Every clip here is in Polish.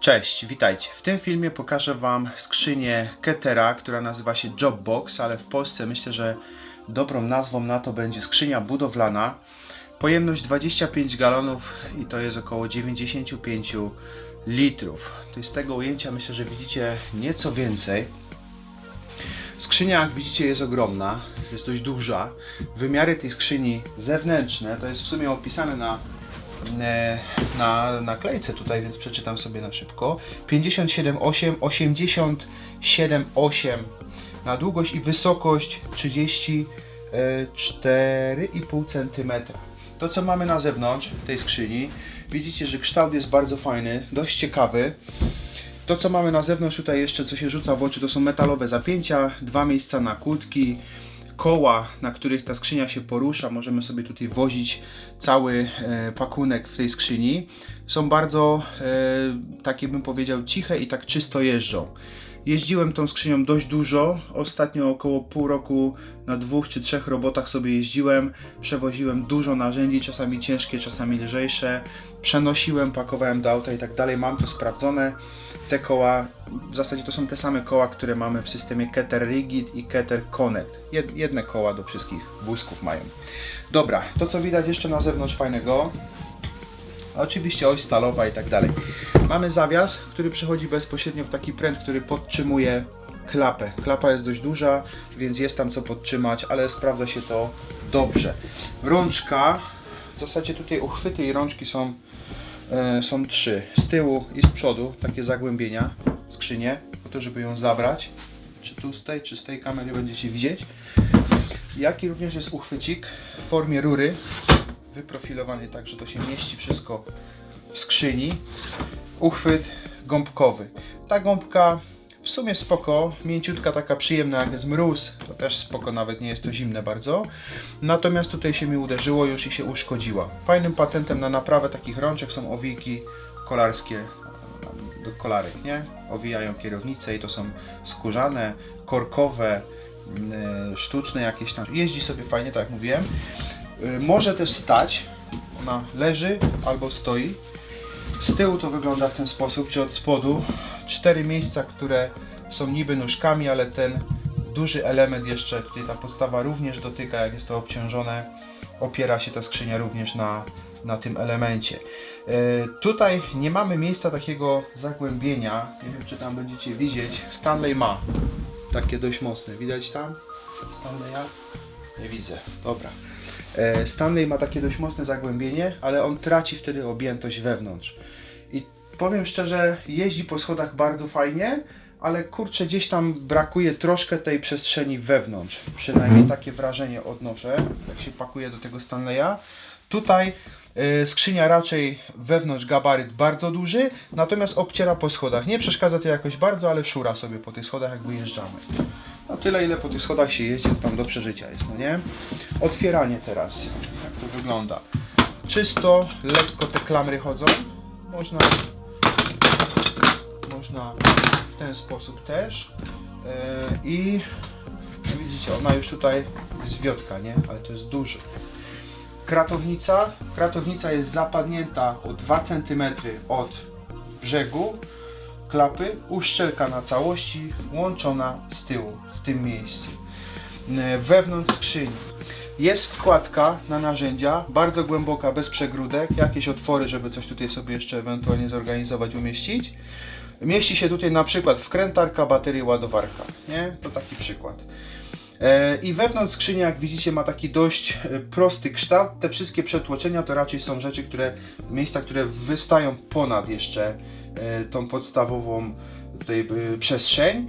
Cześć, witajcie. W tym filmie pokażę Wam skrzynię Ketera, która nazywa się Jobbox, ale w Polsce myślę, że dobrą nazwą na to będzie skrzynia budowlana. Pojemność 25 galonów i to jest około 95 litrów. To z tego ujęcia myślę, że widzicie nieco więcej. Skrzynia, jak widzicie, jest ogromna, jest dość duża. Wymiary tej skrzyni zewnętrzne to jest w sumie opisane na, na naklejce tutaj, więc przeczytam sobie na szybko. 57,8, 87,8 na długość i wysokość 34,5 cm. To, co mamy na zewnątrz tej skrzyni, widzicie, że kształt jest bardzo fajny, dość ciekawy. To, co mamy na zewnątrz tutaj jeszcze, co się rzuca w oczy, to są metalowe zapięcia, dwa miejsca na kłódki, koła, na których ta skrzynia się porusza. Możemy sobie tutaj wozić cały e, pakunek w tej skrzyni. Są bardzo, takie bym powiedział, ciche i tak czysto jeżdżą. Jeździłem tą skrzynią dość dużo. Ostatnio około pół roku na dwóch czy trzech robotach sobie jeździłem. Przewoziłem dużo narzędzi, czasami ciężkie, czasami lżejsze. Przenosiłem, pakowałem do auta i tak dalej. Mam to sprawdzone. Te koła, w zasadzie to są te same koła, które mamy w systemie Keter Rigid i Keter Connect. Jed, jedne koła do wszystkich wózków mają. Dobra, to co widać jeszcze na zewnątrz fajnego, a oczywiście oś stalowa i tak dalej. Mamy zawias, który przechodzi bezpośrednio w taki pręt, który podtrzymuje klapę. Klapa jest dość duża, więc jest tam co podtrzymać, ale sprawdza się to dobrze. Rączka, w zasadzie tutaj uchwyty i rączki są, e, są trzy. Z tyłu i z przodu takie zagłębienia, skrzynie, po to, żeby ją zabrać. Czy tu z tej, czy z tej kamery będziecie widzieć. Jak i również jest uchwycik w formie rury, wyprofilowany tak, że to się mieści wszystko w skrzyni. Uchwyt gąbkowy. Ta gąbka w sumie spoko, mięciutka, taka przyjemna jak jest mróz, to też spoko, nawet nie jest to zimne bardzo. Natomiast tutaj się mi uderzyło już i się uszkodziła. Fajnym patentem na naprawę takich rączek są owijki kolarskie do kolarek, nie? Owijają kierownicę i to są skórzane, korkowe, mm, sztuczne jakieś tam. Jeździ sobie fajnie, tak jak mówiłem. Y, Może też stać. Ona leży albo stoi. Z tyłu to wygląda w ten sposób, czy od spodu. Cztery miejsca, które są niby nóżkami, ale ten duży element jeszcze, tutaj ta podstawa również dotyka, jak jest to obciążone. Opiera się ta skrzynia również na, na tym elemencie. E, tutaj nie mamy miejsca takiego zagłębienia. Nie wiem, czy tam będziecie widzieć. Stanley ma takie dość mocne. Widać tam? Stanleya? Nie widzę. Dobra. E, Stanley ma takie dość mocne zagłębienie, ale on traci wtedy objętość wewnątrz. I powiem szczerze, jeździ po schodach bardzo fajnie, ale kurczę, gdzieś tam brakuje troszkę tej przestrzeni wewnątrz. Przynajmniej takie wrażenie odnoszę, jak się pakuje do tego Stanleya. Tutaj e, skrzynia raczej wewnątrz gabaryt bardzo duży, natomiast obciera po schodach. Nie przeszkadza to jakoś bardzo, ale szura sobie po tych schodach, jak wyjeżdżamy. No tyle, ile po tych schodach się jeździ, to tam do przeżycia jest, no nie? Otwieranie teraz, jak to wygląda. Czysto, lekko te klamry chodzą. Można, można w ten sposób też. Yy, I widzicie, ona już tutaj jest wiotka, nie? Ale to jest duży. Kratownica. Kratownica jest zapadnięta o 2 cm od brzegu klapy, uszczelka na całości, łączona z tyłu, w tym miejscu. E, Wewnątrz skrzyni jest wkładka na narzędzia, bardzo głęboka, bez przegródek, jakieś otwory, żeby coś tutaj sobie jeszcze ewentualnie zorganizować, umieścić. Mieści się tutaj na przykład wkrętarka, bateria, ładowarka, nie? To taki przykład. E, I wewnątrz skrzyni, jak widzicie, ma taki dość e, prosty kształt. Te wszystkie przetłoczenia to raczej są rzeczy, które, miejsca, które wystają ponad jeszcze e, tą podstawową tutaj przestrzeń.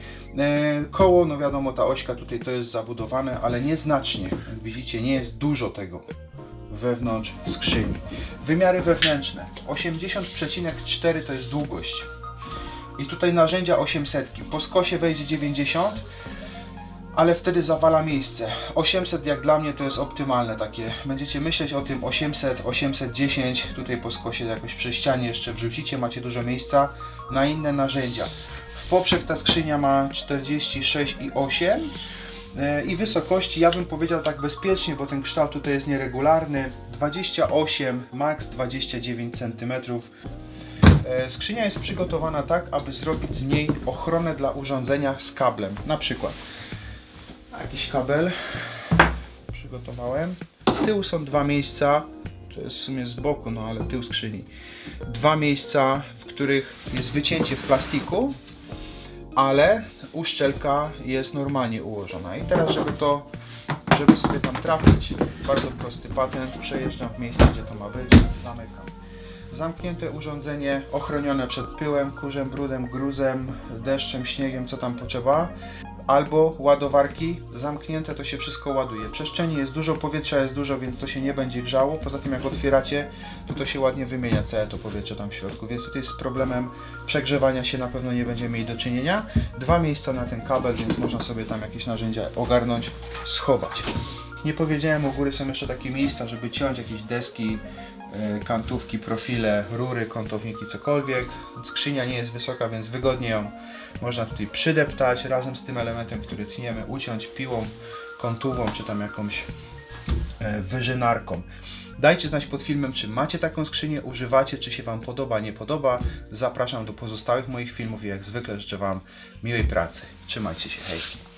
Koło, no wiadomo, ta ośka tutaj to jest zabudowane, ale nieznacznie. Jak widzicie, nie jest dużo tego wewnątrz skrzyni. Wymiary wewnętrzne. 80,4 to jest długość. I tutaj narzędzia 800. Po skosie wejdzie 90 ale wtedy zawala miejsce. 800 jak dla mnie to jest optymalne takie. Będziecie myśleć o tym 800, 810, tutaj po skosie jakoś przy ścianie jeszcze wrzucicie, macie dużo miejsca na inne narzędzia. W poprzek ta skrzynia ma 46,8 e, i wysokości, ja bym powiedział tak bezpiecznie, bo ten kształt tutaj jest nieregularny, 28, max 29 cm. Skrzynia jest przygotowana tak, aby zrobić z niej ochronę dla urządzenia z kablem. Na przykład jakiś kabel przygotowałem. Z tyłu są dwa miejsca, to jest w sumie z boku, no ale tył skrzyni. Dwa miejsca, w których jest wycięcie w plastiku, ale uszczelka jest normalnie ułożona. I teraz, żeby to, żeby sobie tam trafić, bardzo prosty patent, przejeżdżam w miejsce, gdzie to ma być, zamykam. Zamknięte urządzenie, ochronione przed pyłem, kurzem, brudem, gruzem, deszczem, śniegiem, co tam potrzeba. Albo ładowarki zamknięte, to się wszystko ładuje. Przestrzeni jest dużo, powietrza jest dużo, więc to się nie będzie grzało. Poza tym jak otwieracie, to to się ładnie wymienia całe to powietrze tam w środku, więc tutaj z problemem przegrzewania się na pewno nie będziemy mieli do czynienia. Dwa miejsca na ten kabel, więc można sobie tam jakieś narzędzia ogarnąć, schować. Nie powiedziałem, u góry są jeszcze takie miejsca, żeby ciąć jakieś deski, kantówki, profile, rury, kątowniki, cokolwiek. Skrzynia nie jest wysoka, więc wygodnie ją można tutaj przydeptać razem z tym elementem, który tniemy, uciąć piłą, kątową czy tam jakąś e, wyżynarką. Dajcie znać pod filmem, czy macie taką skrzynię, używacie, czy się Wam podoba, nie podoba. Zapraszam do pozostałych moich filmów i jak zwykle życzę Wam miłej pracy. Trzymajcie się, hej!